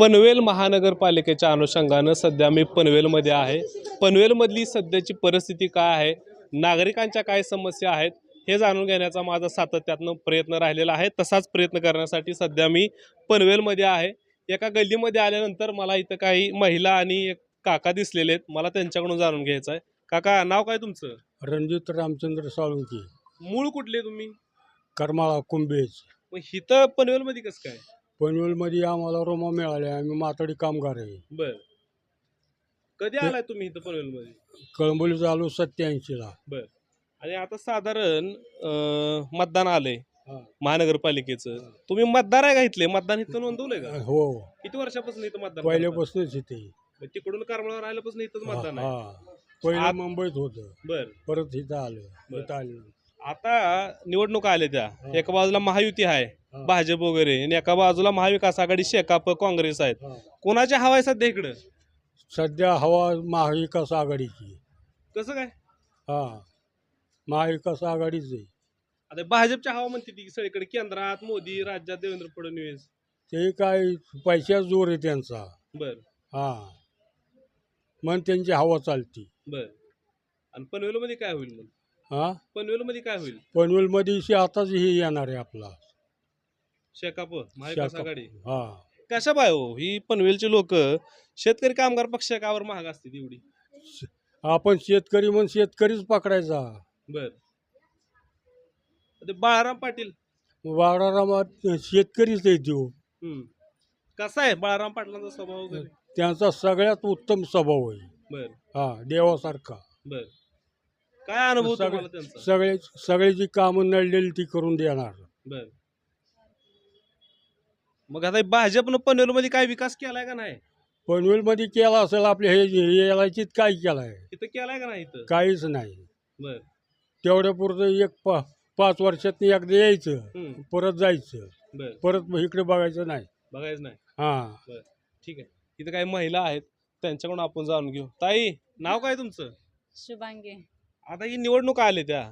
पनवेल महानगरपालिकेच्या अनुषंगानं सध्या मी पनवेलमध्ये आहे. पनवेलमधली सध्याची परिस्थिती काय आहे? नागरिकांच्या काय समस्या आहेत? हे जाणून घेण्याचा माझा सातत्यातनं प्रयत्न राहिलेला आहे. तसाच प्रयत्न करण्यासाठी सध्या मी पनवेलमध्ये आहे. एका गल्लीमध्ये आल्यानंतर मला इथं काही महिला आणि एक काका दिसलेले आहेत. मला त्यांच्याकडून जाणून घ्यायचं आहे. काका नाव काय तुमचं? रणजित रामचंद्र साळुंके. मूळ कुठले तुम्ही? करमाळा कुंभेज. मग इथं पनवेलमध्ये कसं काय? पनवेलमध्ये आम्हाला रोमा मिळाल्या आम्ही माताडी कामगार आहे. बर. कधी आलाय तुम्ही इथं पनवेलमध्ये? कळंबोली चालू सत्याऐंशीला. बर. आणि आता साधारण अं, मतदान आलंय हा. महानगरपालिकेचं. तुम्ही मतदार आहे का इथले? मतदान इथं नोंदवलंय का? हो. किती वर्षापासून इथं मतदान पहिल्यापासूनच इथे? मग तिकडून करमाळावर आल्यापासून इथंच हा मतदान आहे. हा. पहिलं मुंबईत होतं. बर. परत इथं आलं. इथं आलं. आता निवडणुका आल्या त्या. एका बाजूला महायुती आहे. भाजप वगैरे आणि एका बाजूला महाविकास आघाडी शेकाप काँग्रेस आहेत. हा. कोणाची हवा आहे सध्या इकडं? सध्या हवा महाविकास आघाडीची कसं काय? हा. महाविकास आघाडीच आहे. आता भाजपच्या हवा म्हणते ती सगळीकडे केंद्रात मोदी राज्यात देवेंद्र फडणवीस. ते काय पैशाच जोर आहे त्यांचा. बर. हा. मग त्यांची हवा चालती. बर. आणि पनवेलमध्ये काय होईल मग? हा? पनवेलमध्ये काय होईल? पनवेलमध्ये आताच हे येणार आहे आपला. शेकाप महाविकास शेकाप. आघाडी. हा. कशा बाय हो ही पनवेलची लोक शेतकरी कामगार पक्ष कावर महाग असते तेवढी आपण शेतकरी म्हणून शेतकरीच पकडायचा. बर. ते बाळाराम पाटील. वाडारामात शेतकरीच आहे हम्म. कसा आहे बाळाराम पाटलांचा स्वभाव वगैरे? त्यांचा सगळ्यात उत्तम स्वभाव आहे. बर. हा देवासारखा. बर. काय अनुभव सगळे- त्यांचा? सगळे सगळ्याची कामं नडलेली ती करून देणार. बर. मग आता भाजपनं पनवेलमध्ये काय विकास केलाय का नाही? पनवेलमध्ये केला असेल आपल्या हे यालाचीत काय केलाय? इथं केलाय का नाही इथं? काहीच नाही. बर. तेवढ्या पुरतं एक पा पाच वर्षात एकदा यायचं हम्म. परत जायचं. बर. परत मग इकडे बघायचं नाही. बघायचं नाही. हा. ठीक आहे. इथं काही महिला आहेत त्यांच्याकडून आपण जाणून घेऊ. ताई नाव काय तुमचं? शुभांगी. आता ही निवडणूक आले त्या.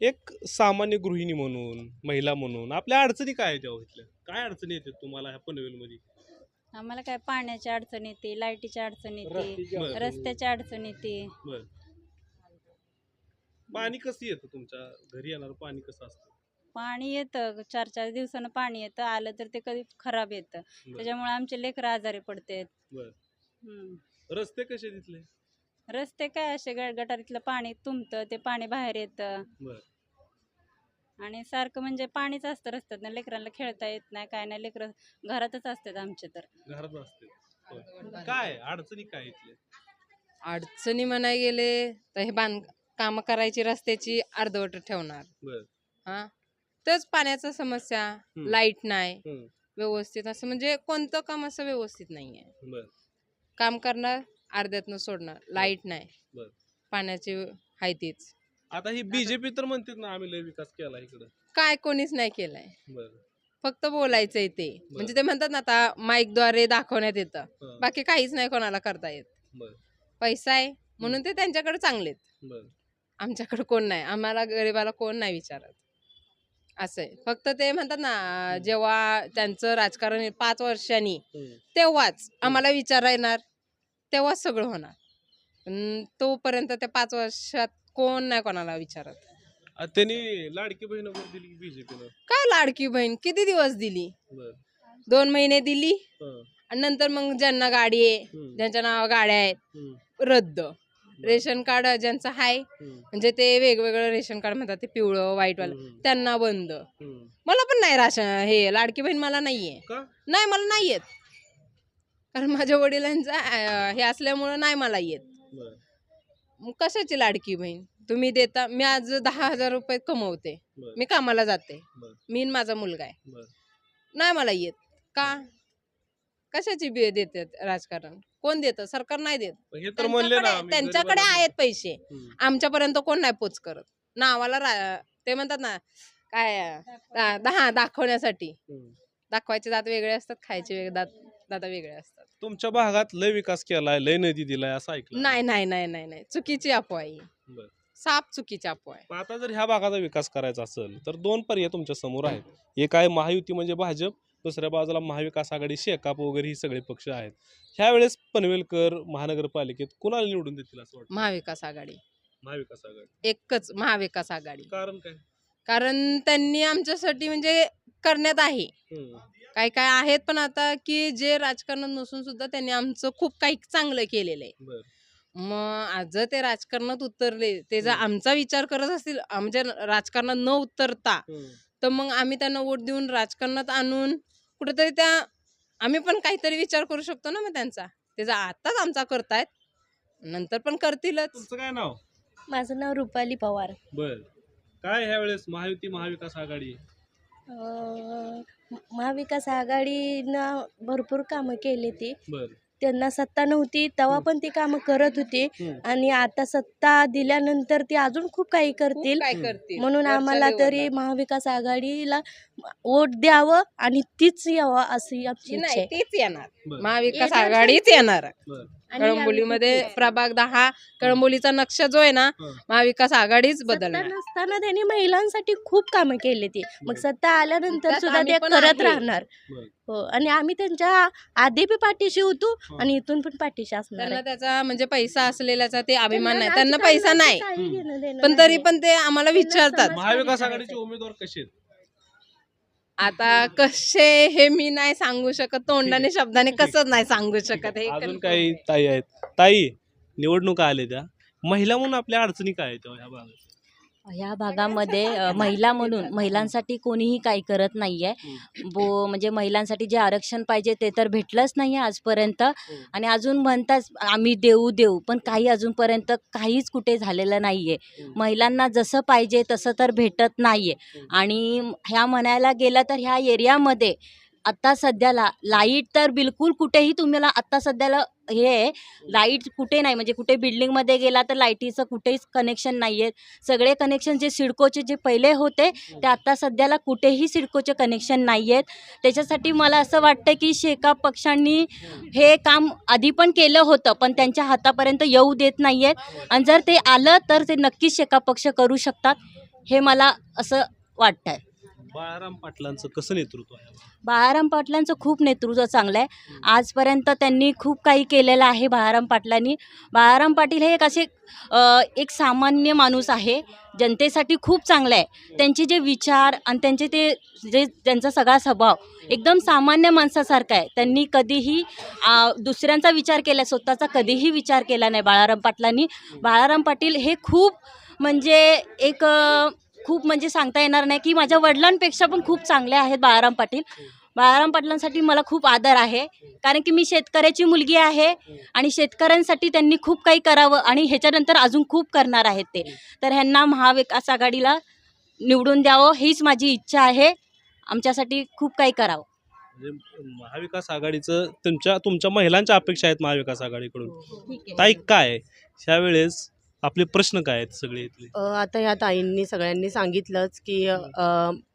एक सामान्य गृहिणी म्हणून महिला म्हणून आपल्या अडचणी काय आहेत तेव्हा इथल्या? काय अडचणी येतात तुम्हाला ह्या पनवेलमध्ये? आम्हाला काय पाण्याची अडचण येते लाईटीची अडचण येते रस्त्याची अडचण येते. बर. पाणी कसं येतं तुमच्या घरी येणार पाणी कसं असतं? पाणी येतं चार चार दिवसानं पाणी येतं आलं तर ते कधी खराब येतं. त्याच्यामुळे आमचे लेकरं आजारी पडतात. बर. हम्म. रस्ते कसे तिथले रस्ते काय असे गटारीतलं पाणी तुंबतं ते पाणी बाहेर येतं. बर. आणि सारखं म्हणजे पाणीच असतं रस्त्यात ना लेकरांना खेळता येत नाही काय नाही लेकरं घरातच असतात आमचे तर. घरात असते होय. काय अडचणी काय अडचणी म्हणाय गेले तर हे बांध कामं करायची रस्त्याची अर्धवट ठेवणार. बर. हा? तेच पाण्याचा समस्या. लाइट नाही. हम्म. व्यवस्थित असं म्हणजे कोणतं काम असं व्यवस्थित नाही आहे बर. काम करणार अर्ध्यातनं सोडणार. लाइट नाही. बर. पाण्याची हाय तीच. आता ही बीजेपी तर म्हणतात ना आम्ही लय विकास केला इकडं. काय कोणीच नाही केलंय. बर. फक्त बोलायचंय ते. म्हणजे ते म्हणतात ना आता माईकद्वारे दाखवण्यात येतं. हं. बाकी काहीच नाही कोणाला करता येत. बर. पैसा आहे. म्हणून ते त्यांच्याकडे चांगलेत. बर. आमच्याकडे कोण नाही. आम्हाला गरीबाला कोण नाही विचारत. असं आहे. फक्त ते म्हणतात ना जेव्हा त्यांचं राजकारण पाच वर्षांनी हम्म. तेव्हाच आम्हाला विचारा येणार तेव्हाच सगळं होणार. पण तोपर्यंत त्या पाच वर्षात कोण नाही कोणाला विचारत. आ, त्यांनी लाडकी बहीण वगैरे दिली बीजेपीनं काय लाडकी बहीण? किती दिवस दिली? बर. दोन महिने दिली. हं. आणि नंतर मग ज्यांना गाडी आहे. ज्यांच्या नाव गाड्या आहेत. रद्द. रेशन कार्ड ज्यांचं आहे हम्म. म्हणजे ते वेगवेगळं रेशन कार्ड म्हणतात ते पिवळं व्हाईटवालं हम्म. त्यांना बंद. मला पण नाही राशन हे लाडकी बहीण मला नाहीये. का? नाही मला नाही येत कारण माझ्या वडिलांचं अं, हे असल्यामुळं नाही मला येत. बर. मग कशाची लाडकी बहीण? तुम्ही देता मी आज दहा हजार रुपये कमवते. बर. मी कामाला जाते. बर. मी आणि माझा मुलगा आहे. बर. नाही मला येत. का? कशाची बी देतात राजकारण? कोण देतं? सरकार नाही देत. हे तर म्हणले ना त्यांच्याकडे आम्ही त्यांच्याकडे गरिबांना आहेत पैसे. हम्म. आमच्यापर्यंत कोण नाही पोच करत. नावाला रा- ते म्हणतात ना काय दहा दाखवण्यासाठी. हम्म. दाखवायचे दात वेगळे असतात खायचे वेगळे दात दात वेगळे असतात. तुमच्या भागात लय विकास केलाय लय नदी दिलाय असं ऐकलं नाही नाही नाही नाही नाही. चुकीची अफवा आहे ही. बर. साप चुकीची अफवा आहे. पण आता जर ह्या भागाचा विकास करायचा असेल तर दोन पर्याय तुमच्यासमोर आहेत. एक आहे महायुती म्हणजे भाजप दुसऱ्या बाजूला महाविकास आघाडी शेकाप वगैरे ही सगळे पक्ष आहेत. ह्यावेळेस पनवेलकर महानगरपालिकेत कुणाला निवडून देतील असं वाटतं? महाविकास आघाडी. महाविकास आघाडी. एकच महाविकास आघाडी. कारण काय? कारण त्यांनी आमच्यासाठी म्हणजे करण्यात आहे. हम्म. काय काय आहेत पण आता की जे राजकारणात नसून सुद्धा त्यांनी आमचं खूप काही चांगलं केलेलं आहे. बर. मग आज जर ते राजकारणात उतरले ते जर. आमचा विचार करत असतील आमच्या राजकारणात न उतरता हम्म. तर मग आम्ही त्यांना वोट देऊन राजकारणात आणून कुठेतरी त्या आम्ही पण काहीतरी विचार करू शकतो ना मग त्यांचा. ते जर आताच आमचा करतायत नंतर पण करतीलच. तुमचं काय नाव? माझं नाव रुपाली पवार. बर. काय ह्यावेळेस महायुती महाविकास आघाडी? अं, महाविकास आघाडीनं भरपूर कामं केली ती. बर. त्यांना सत्ता नव्हती तेव्हा. पण ती कामं करत होती. आणि आता सत्ता दिल्यानंतर ती अजून खूप काही करतील. काय करतील. म्हणून आम्हाला. तरी महाविकास आघाडीला वोट द्यावं आणि तीच यावं अशी आमची इच्छा नाही आहे. तेच येणार. महाविकास आघाडीच येणार. बर. कळंबोलीमध्ये. प्रभाग दहा कळंबोलीचा नक्षा जो आहे ना. महाविकास आघाडीच बदलणार नसताना त्यांनी महिलांसाठी खूप कामं केली ती मग. सत्ता आल्यानंतर सुद्धा ते करत. राहणार हो आणि आम्ही त्यांच्या आधी बी पाठीशी होतो. आणि इथून पण पाठीशी असणार त्यांना. त्याचा म्हणजे पैसा असलेल्याचा ते अभिमान नाही त्यांना पैसा नाही पण तरी. पण ते आम्हाला विचारतात महाविकास. आघाडीचे उमेदवार कसे आहेत आता कसे हे मी नाही सांगू शकत तोंडाने शब्दाने कसंच नाही सांगू शकत हे अजून काही ताई आहेत. ताई निवडणुका आल्या त्या महिला म्हणून आपल्या अडचणी काय आहेत ह्या भागात? ह्या भागामध्ये महिला म्हणून महिलांसाठी कोणीही काही करत नाही आहे बो म्हणजे महिलांसाठी जे आरक्षण पाहिजे ते तर भेटलंच नाही आहे आजपर्यंत आणि अजून म्हणताच आम्ही देऊ देऊ. पण काही अजूनपर्यंत काहीच कुठे झालेलं नाही आहे. महिलांना जसं पाहिजे तसं तर भेटत नाही आहे. आणि ह्या म्हणायला गेलं तर ह्या एरियामध्ये आत्ता सध्याला लाइट तर बिलकुल कुठेही तुम्हाला आत्ता सध्याला हे आहे. लाइट कुठे नाही. म्हणजे कुठे बिल्डिंगमध्ये गेला तर लाईटीचं कुठेच कनेक्शन नाही आहे सगळे कनेक्शन जे सिडकोचे जे पहिले होते ते आता सध्याला कुठेही सिडकोचे कनेक्शन नाही आहेत त्याच्यासाठी मला असं वाटतं की शेका पक्षांनी हे काम आधी पण केलं होतं पण त्यांच्या हातापर्यंत येऊ देत नाही आहेत आणि जर ते आलं तर ते नक्कीच शेका पक्ष करू शकतात हे मला असं वाटतं आहे बाळाराम पाटलांचं कसं नेतृत्व आहे बाळाराम पाटलांचं खूप नेतृत्व चांगलं आहे आजपर्यंत त्यांनी खूप काही केलेलं आहे बाळाराम पाटलांनी. बाळाराम पाटील हे एक असे एक सामान्य माणूस आहे. जनतेसाठी खूप चांगलं आहे त्यांचे जे विचार आणि त्यांचे ते जे त्यांचा सगळा स्वभाव एकदम सामान्य माणसासारखा आहे. त्यांनी कधीही दुसऱ्यांचा विचार केला स्वतःचा कधीही विचार केला नाही बाळाराम पाटलांनी. बाळाराम पाटील हे खूप म्हणजे एक खूप म्हणजे सांगता येणार नाही की माझ्या वडिलांपेक्षा पण खूप चांगले आहेत बाळाराम पाटील. बाळाराम पाटलांसाठी मला खूप आदर आहे. कारण की मी शेतकऱ्याची मुलगी आहे आणि शेतकऱ्यांसाठी त्यांनी खूप काही करावं आणि ह्याच्यानंतर अजून खूप करणार आहेत ते. तर ह्यांना महाविकास आघाडीला निवडून द्यावं हीच माझी इच्छा आहे. आमच्यासाठी खूप काही करावं. म्हणजे महाविकास आघाडीचं तुमच्या तुमच्या महिलांच्या अपेक्षा आहेत महाविकास आघाडीकडून. ठीक आहे. ताई काय? ह्यावेळेस आपले प्रश्न काय आहेत सगळे इथले? अ, आता ह्या ताईंनी सगळ्यांनी सांगितलंच की अ,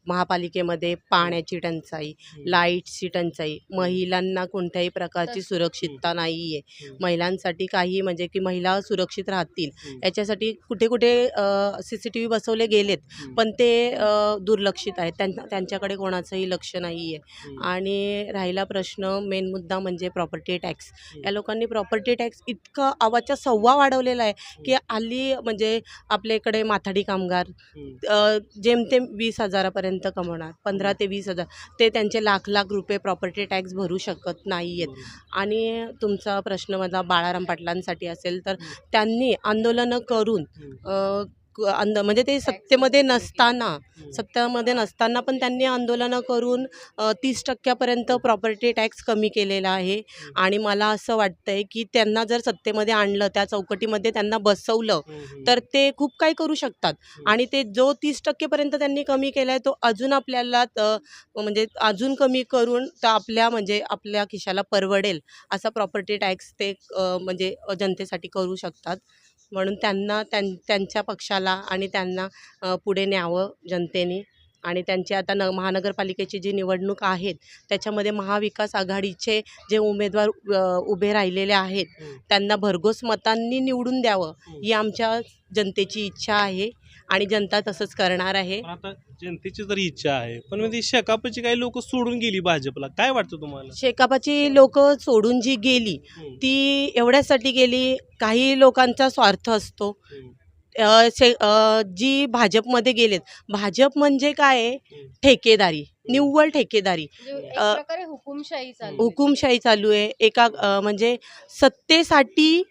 महापालिकेमध्ये पाण्याची टंचाई लाईटची टंचाई महिलांना कोणत्याही प्रकारची सुरक्षितता नाही आहे. महिलांसाठी काही म्हणजे की महिला सुरक्षित राहतील. याच्यासाठी कुठे कुठे सी सी टी व्ही बसवले गेलेत. पण ते दुर्लक्षित आहेत त्यांना त्यांच्याकडे कोणाचंही लक्ष नाही आहे. आणि राहिला प्रश्न मेन मुद्दा म्हणजे प्रॉपर्टी टॅक्स. या लोकांनी प्रॉपर्टी टॅक्स इतका आवाजच्या सव्वा वाढवलेला आहे की हल्ली म्हणजे आपल्या इकडे माथाडी कामगार जेमतेम वीस हजारापर्यंत कमवणार. पंधरा ते वीस हजार. ते त्यांचे लाख लाख रुपये प्रॉपर्टी टॅक्स भरू शकत नाही आहेत आणि तुमचा प्रश्न माझा बाळाराम पाटलांसाठी असेल तर त्यांनी आंदोलनं करून अ, क- आंद म्हणजे ते सत्तेमध्ये नसताना सत्तेमध्ये नसताना पण त्यांनी आंदोलनं करून तीस टक्क्यापर्यंत प्रॉपर्टी टॅक्स कमी केलेला आहे. आणि मला असं वाटतंय की त्यांना जर सत्तेमध्ये आणलं त्या चौकटीमध्ये त्यांना बसवलं. तर ते खूप काही करू शकतात. आणि ते जो तीस टक्केपर्यंत त्यांनी कमी केला आहे तो अजून आपल्याला म्हणजे अजून कमी करून तर आपल्या म्हणजे आपल्या खिशाला परवडेल असा प्रॉपर्टी टॅक्स ते म्हणजे जनतेसाठी करू शकतात. म्हणून त्यांना त्यां त्यांच्या पक्षाला आणि त्यांना पुढे न्यावं जनतेने. आणि त्यांची आता न महानगरपालिकेची जी निवडणूक आहेत त्याच्यामध्ये महाविकास आघाडीचे जे उमेदवार उभे राहिलेले आहेत. त्यांना भरघोस मतांनी निवडून द्यावं ही आमच्या जनतेची इच्छा आहे. आणि जनता तसंच करणार आहे. पण आता जनतेची तर इच्छा आहे पण म्हणजे शेकापची काही लोक सोडून गेली भाजपला. काय वाटतं तुम्हाला? शेकापाची लोक सोडून जी गेली हम्म, ती एवढ्यासाठी गेली काही लोकांचा स्वार्थ असतो. हम्म, अ, शे अ, जी भाजपमध्ये गेलेत भाजप म्हणजे काय आहे. ठेकेदारी निव्वळ ठेकेदारी. एक अ, प्रकारे हुकुमशाही चालू हुकुमशाही चालू आहे. एका अ, म्हणजे सत्तेसाठी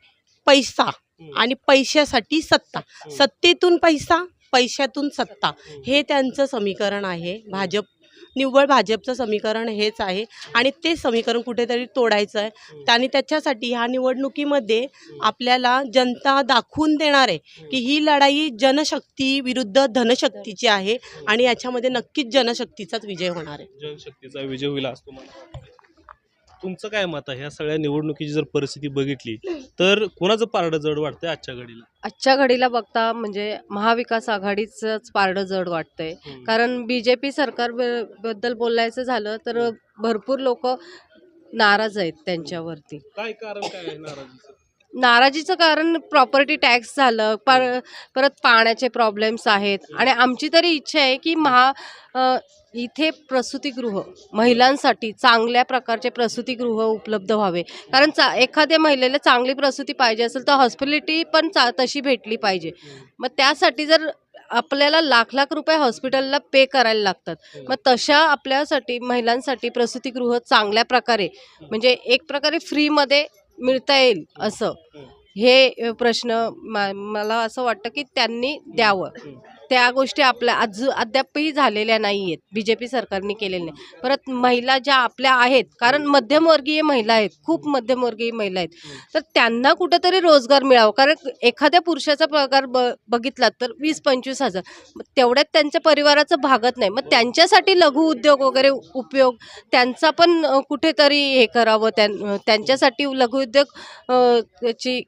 पैसा आणि पैशासाठी सत्ता. सत्तेतून पैसा पैशातून सत्ता. हे त्यांचं समीकरण आहे. भाजप निव्वळ भाजपचं समीकरण हेच आहे. आणि ते समीकरण कुठेतरी तोडायचं आहे. आणि त्याच्यासाठी ह्या निवडणुकीमध्ये आपल्याला जनता दाखवून देणार आहे की ही लढाई जनशक्ती विरुद्ध धनशक्तीची आहे आणि याच्यामध्ये नक्कीच जनशक्तीचाच विजय होणार आहे. जनशक्तीचा विजय होईल असं तुम्हाला वाटतं? तुमचं काय मत आहे? ह्या सगळ्या निवडणुकीची जर परिस्थिती बघितली तर कोणाचं पारडं जड वाटतंय आजच्या घडीला? आजच्या घडीला बघता म्हणजे महाविकास आघाडीचंच पारडं जड वाटतंय. हम्म, कारण बी जे पी सरकार ब- बद्दल बोलायचं झालं तर भरपूर लोक नाराज आहेत त्यांच्यावरती. काय कारण काय आहे नाराजीचं? नाराजीचं कारण प्रॉपर्टी टॅक्स झालं पर परत पाण्याचे प्रॉब्लेम्स आहेत. आणि आमची तरी इच्छा आहे की महा अ, इथे प्रसूतीगृह महिलांसाठी चांगल्या प्रकारचे प्रसूतीगृह उपलब्ध व्हावे. कारण चा एखाद्या महिलेला चांगली प्रसूती पाहिजे असेल तर हॉस्पिटॅलिटी पण चा तशी भेटली पाहिजे. मग त्यासाठी जर आपल्याला लाख लाख रुपये हॉस्पिटलला पे करायला लागतात मग तशा आपल्यासाठी महिलांसाठी प्रसूतीगृह चांगल्या प्रकारे म्हणजे एक प्रकारे फ्रीमध्ये मिळता येईल असं. हे प्रश्न मा- मला असं वाटतं की त्यांनी द्यावं. त्या गोष्टी आपल्या आज अद्यापही झालेल्या नाही आहेत बी जे पी सरकारने केलेल्या नाही परत महिला ज्या आपल्या आहेत कारण मध्यमवर्गीय महिला आहेत खूप मध्यमवर्गीय महिला आहेत तर त्यांना कुठंतरी रोजगार मिळावा. कारण एखाद्या पुरुषाचा पगार ब बघितला तर वीस पंचवीस हजार. तेवढ्यात त्यांच्या परिवाराचं भागत नाही. मग त्यांच्यासाठी लघु उद्योग वगैरे उपयोग त्यांचा पण कुठेतरी हे करावं त्यां त्यांच्यासाठी लघुउद्योग ची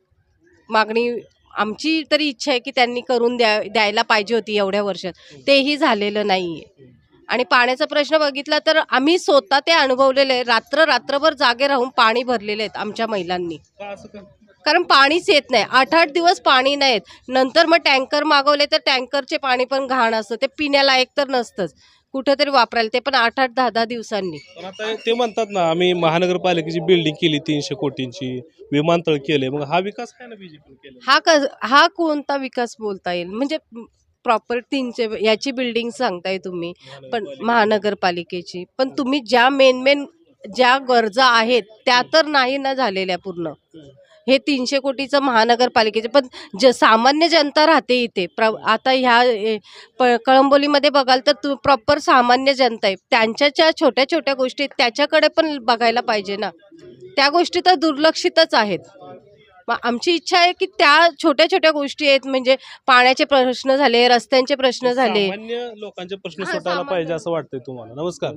मागणी आमची तरी इच्छा आहे की त्यांनी करून द्या द्यायला पाहिजे होती एवढ्या वर्षात. तेही झालेलं नाही आहे आणि पाण्याचा प्रश्न बघितला तर आम्ही स्वतः ते अनुभवलेलं आहे. रात्र रात्रभर जागे राहून पाणी भरलेले आहेत आमच्या महिलांनी. कारण पाणीच येत नाही. आठ आठ दिवस पाणी नाही येत नंतर मग टँकर मागवले तर टँकरचे पाणी पण घाण असतं. ते पिण्याला एक तर नसतंच. कुठेतरी वापरायला ते पण आठ आठ दहा दहा दिवसांनी. पण आता ते म्हणतात ना आम्ही महानगरपालिकेची बिल्डिंग केली तीनशे कोटींची विमानतळ केले मग हा विकास काय ना बीजेपी केला हा कस हा कोणता विकास बोलता येईल? म्हणजे प्रॉपर तीनचे याची बिल्डिंग सांगताय तुम्ही पण महानगरपालिकेची. पण तुम्ही ज्या मेन मेन ज्या गरजा आहेत त्या तर नाही ना झालेल्या पूर्ण. हे तीनशे कोटीचं महानगरपालिकेचे पण ज सामान्य जनता राहते इथे. प्र आता ह्या प कळंबोलीमध्ये बघाल तर तू प्रॉपर सामान्य जनता आहे. त्यांच्या ज्या छोट्या छोट्या गोष्टी आहेत त्याच्याकडे पण बघायला पाहिजे ना. त्या गोष्टी तर दुर्लक्षितच आहेत. मग आमची इच्छा आहे की त्या छोट्या छोट्या गोष्टी आहेत म्हणजे पाण्याचे प्रश्न झाले रस्त्यांचे प्रश्न झाले. सामान्य लोकांचे प्रश्न हा, सामान्य. पाहिजे असं वाटतंय तुम्हाला. नमस्कार.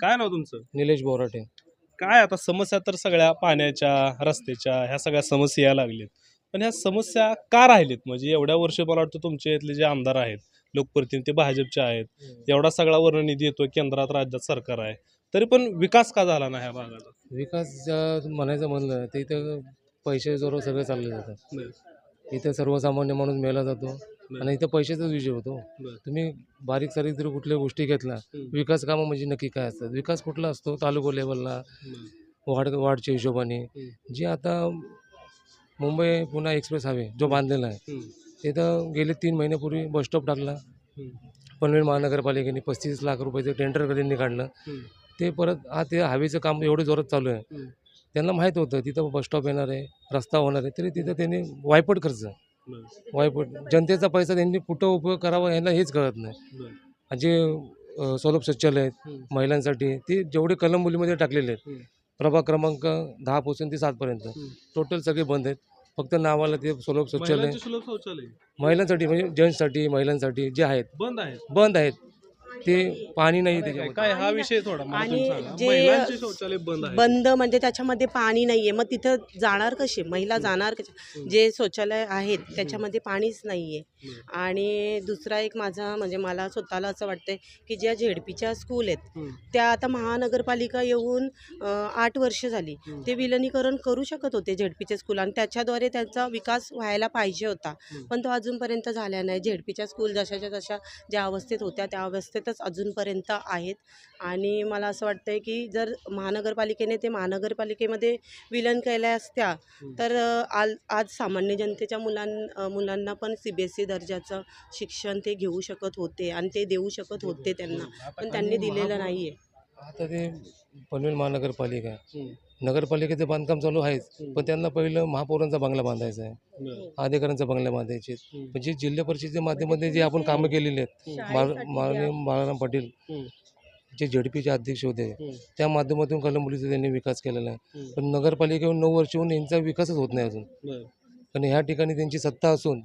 काय नाव तुमचं? निलेश बोराटे. काय आता समस्या तर सगळ्या पाण्याच्या रस्त्याच्या ह्या सगळ्या समस्या यायला लागल्यात. पण ह्या समस्या का राहिलेत म्हणजे एवढ्या वर्ष मला वाटतं तुमच्या इथले जे आमदार आहेत लोकप्रतिनिधी ते भाजपचे आहेत एवढा सगळा वर्ण निधी येतो केंद्रात राज्यात सरकार आहे. तरी पण विकास का झाला ना ह्या भागाचा विकास जर म्हणायचं म्हणलं तर इथं पैसे जोर सगळे चालले जातात. इथं सर्वसामान्य माणूस मेला जातो. आणि इथं पैशाचाच विषय होतो. तुम्ही बारीक सारीक जर कुठल्या गोष्टी घेतल्या. विकास कामं म्हणजे नक्की काय असतात? विकास कुठला असतो? तालुका लेवलला वाढ वाढच्या हिशोबाने. जे आता मुंबई पुणे एक्सप्रेस हायवे जो बांधलेला आहे. तिथं गेले तीन महिन्यापूर्वी बसस्टॉप टाकला. पनवेल महानगरपालिकेने पस्तीस लाख रुपयाचं टेंडर कधींनी काढलं. ते परत आज ते हवेचं काम एवढं जोरात चालू आहे. त्यांना माहीत होतं तिथं बसस्टॉप येणार आहे रस्ता होणार आहे तरी तिथं त्यांनी वायपट खर्च. वायपट जनतेचा पैसा त्यांनी कुठं उपयोग करावा यांना हेच कळत नाही. जे अ, सौरभ शौचालय आहेत. महिलांसाठी ते जेवढे कलंबोलीमध्ये टाकलेले आहेत. प्रभाग क्रमांक दहापासून ते सातपर्यंत. टोटल सगळे बंद आहेत. फक्त नावाला ते सुलभ शौचालय. महिलांसाठी म्हणजे जेंट्ससाठी महिलांसाठी जे आहेत बंद आहेत. बंद आहेत. ते पाणी नाही त्याच्यामध्ये. काय हा विषय थोडा मला तुम्ही आणि सांगा. जे महिलांचे शौचालय बंद आहे बंद म्हणजे त्याच्यामध्ये पाणी नाहीये. मग तिथं जाणार कसे? महिला जाणार कसे? जे शौचालय आहेत त्याच्यामध्ये पाणीच नाहीये. आणि दुसरा एक माझा म्हणजे मला स्वतःला असं वाटतंय की ज्या झेडपीच्या स्कूल आहेत. त्या आता महानगरपालिका येऊन अं, आठ वर्ष झाली. ते विलनीकरण करू शकत होते झेडपीचे स्कूल आणि त्याच्याद्वारे त्यांचा विकास व्हायला पाहिजे होता. पण तो अजूनपर्यंत झाला नाही. झेडपीच्या स्कूल जशाच्या तशा ज्या अवस्थेत होत्या त्या अवस्थेतच अजूनपर्यंत आहेत. आणि मला असं वाटतंय की जर महानगरपालिकेने ते महानगरपालिकेमध्ये विलन केल्या असत्या तर आज आज सामान्य जनतेच्या मुलां मुलांना पण सी बी एस ई दर्जाचं शिक्षण ते घेऊ शकत होते आणि ते देऊ शकत होते त्यांना. पण त्यांनी दिलेलं नाही आहे आता ते पनवेल महानगरपालिका. नगरपालिकेचं बांधकाम चालू आहेच. पण त्यांना पहिलं महापौरांचा बंगला बांधायचा आहे. अधिकाऱ्यांचा बंगला बांधायचे. म्हणजे जिल्हा परिषदेच्या माध्यमातून जे आपण कामं केलेली आहेत माननीय. बाळाराम पाटील. जे झेडपीचे अध्यक्ष होते. त्या माध्यमातून कलंबुलीचा त्यांनी विकास केलेला आहे. पण नगरपालिकेहून नऊ वर्ष होऊन यांचा विकासच होत नाही अजून. पण ह्या ठिकाणी त्यांची सत्ता असून.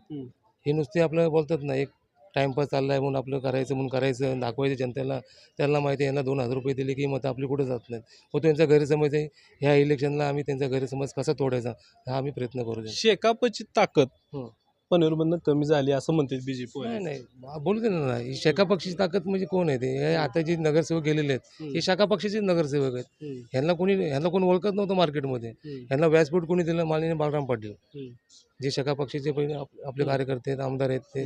हे नुसते आपलं बोलतात ना एक टाईमपास चालला आहे म्हणून आपलं करायचं म्हणून करायचं दाखवायचं जनतेला. त्यांना माहिती आहे यांना दोन हजार रुपये दिले की मतं आपली कुठे जात नाहीत. मग त्यांचा गैरसमज आहे ह्या इलेक्शनला आम्ही त्यांचा गैरसमज कसा तोडायचा हा आम्ही प्रयत्न करू शेकापची ताकद हं. पनवेलमधनं कमी झाली असं म्हणते बीजेपी नाही नाही. बा- बोलू दे ना ही शाखा पक्षाची ताकद म्हणजे कोण आहे ते? हे आता जे नगरसेवक गेलेले आहेत हे शाखा पक्षाचेच नगरसेवक आहेत. ह्यांना कोणी ह्यांना कोणी ओळखत नव्हतं मार्केटमध्ये. ह्यांना व्यासपीठ कोणी दिलं? माननीय बाळराम पाटील. जे शाखा पक्षाचे पहिले आप- आपले कार्यकर्ते आहेत आमदार आहेत ते.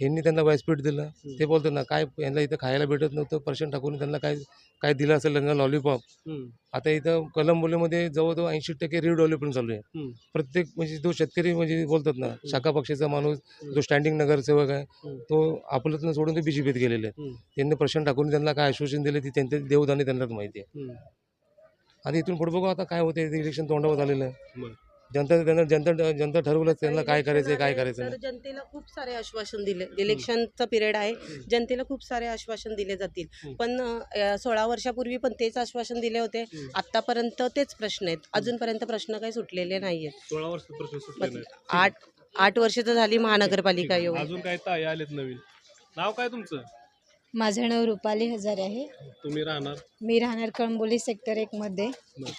ह्यांनी त्यांना व्यासपीठ दिलं. ते बोलतात ना काय यांना इथं खायला भेटत नव्हतं प्रशांत ठाकूरने त्यांना काय काय दिलं असेल लंगा लॉलीपॉप आता इथं कलंबोलीमध्ये जवळजवळ ऐंशी टक्के रिडेव्हलपमेंट चालू आहे. प्रत्येक म्हणजे जो शेतकरी म्हणजे बोलतात ना शाखा पक्षाचा माणूस जो स्टँडिंग नगरसेवक आहे. तो आपलं सोडून ते बीजेपीत गेलेले आहेत. त्यांनी प्रशांत ठाकूरने त्यांना काय आश्वासन दिले ती त्यांचे देवदाने त्यांनाच माहिती आहे. आता इथून पुढे बघू आता काय होते इलेक्शन तोंडावर आलेलं आहे. जनता त्यांना जनता जनता ठरवलं त्यांना काय करायचं काय करायचं तर नाही. जनतेला खूप सारे आश्वासन दिले. इलेक्शनचा पिरियड आहे. जनतेला खूप सारे आश्वासन दिले जातील. पण अ, सोळा वर्षापूर्वी पण तेच आश्वासन दिले होते. आतापर्यंत तेच प्रश्न आहेत. अजूनपर्यंत प्रश्न काही सुटलेले नाही आहेत सोळा वर्ष प्रश्न सुटले नाहीत. आठ आठ वर्ष तर झाली महानगरपालिका येऊन. अजून काय ताई आलेत नवीन. नाव काय तुमचं? माझं नाव रुपाली हजारे आहे. तुम्ही राहणार? मी राहणार कळंबोली सेक्टर एकमध्ये. बरं.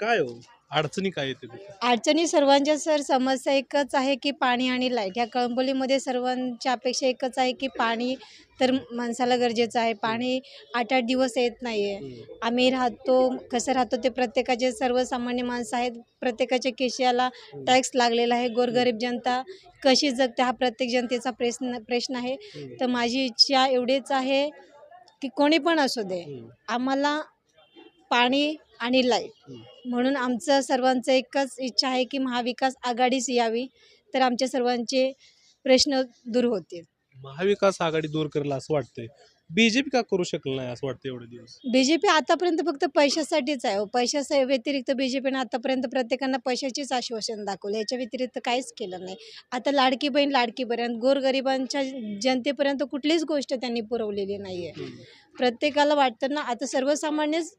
काय हो? अडचणी काय येते? अडचणी सर्वांच्या सर समस्या एकच आहे की पाणी आणि लाइट. ह्या कळंबोलीमध्ये सर्वांच्या अपेक्षा एकच आहे की पाणी तर माणसाला गरजेचं आहे. पाणी आठ आठ दिवस येत नाही आहे. आम्ही राहतो कसं राहतो ते प्रत्येकाचे सर्वसामान्य माणसं आहेत. प्रत्येकाच्या केशियाला टॅक्स लागलेला आहे. गोरगरीब जनता कशी जगते हा प्रत्येक जनतेचा प्रश्न प्रश्न आहे. तर माझी इच्छा एवढीच आहे की कोणी पण असू दे. आम्हाला पाणी आणि लाइट. म्हणून आमचं सर्वांचं एकच इच्छा आहे की महाविकास आघाडीच यावी तर आमच्या सर्वांचे प्रश्न दूर होतील. महाविकास आघाडी दूर करेल असं वाटतंय. बीजेपी का करू शकलं नाही असं वाटतं एवढे दिवस? बी जे पी आतापर्यंत फक्त पैशासाठीच आहे हो. पैशाच्या व्यतिरिक्त बी जे पीनं आतापर्यंत प्रत्येकांना पैशाचीच आश्वासन दाखवलं. याच्या व्यतिरिक्त काहीच केलं नाही. आता लाडकी बहीण लाडकी बहीण गोरगरिबांच्या जनतेपर्यंत कुठलीच गोष्ट त्यांनी पुरवलेली नाही आहे प्रत्येकाला वाटतं ना आता सर्वसामान्यच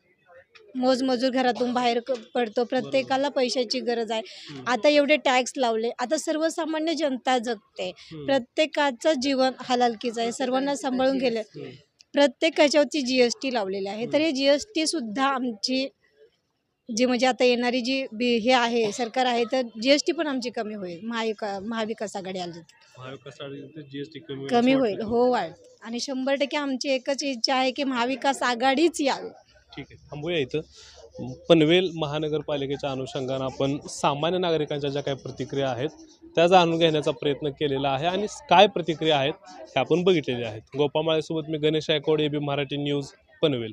मोजमजूर घरातून बाहेर क- पडतो. प्रत्येकाला पैशाची गरज आहे. आता एवढे टॅक्स लावले. आता सर्वसामान्य जनता जगते. प्रत्येकाचं जीवन हलालकीचं आहे. सर्वांना सांभाळून गेलं. प्रत्येक ह्याच्यावरती जी एस टी लावलेली आहे. तर हे जी एस टीसुद्धा आमची जी म्हणजे आता येणारी जी बी हे आहे सरकार आहे तर जी एस टी पण आमची कमी होईल. महाविका महाविकास आघाडी आली तर. महाविकास आघाडी जीएसटी कमी होईल कमी होईल. हो वाढ. आणि शंभर टक्के आमची एकच इच्छा आहे की महाविकास आघाडीच यावी. ठीक आहे थांबूया इथं. पनवेल महानगरपालिकेच्या अनुषंगानं आपण सामान्य नागरिकांच्या ज्या काही प्रतिक्रिया आहेत त्या जाणून घेण्याचा प्रयत्न केलेला आहे आणि काय प्रतिक्रिया आहेत हे आपण बघितलेल्या आहेत. गोपामाळेसोबत मी Ganesh आयकोड A B Marathi news Panvel.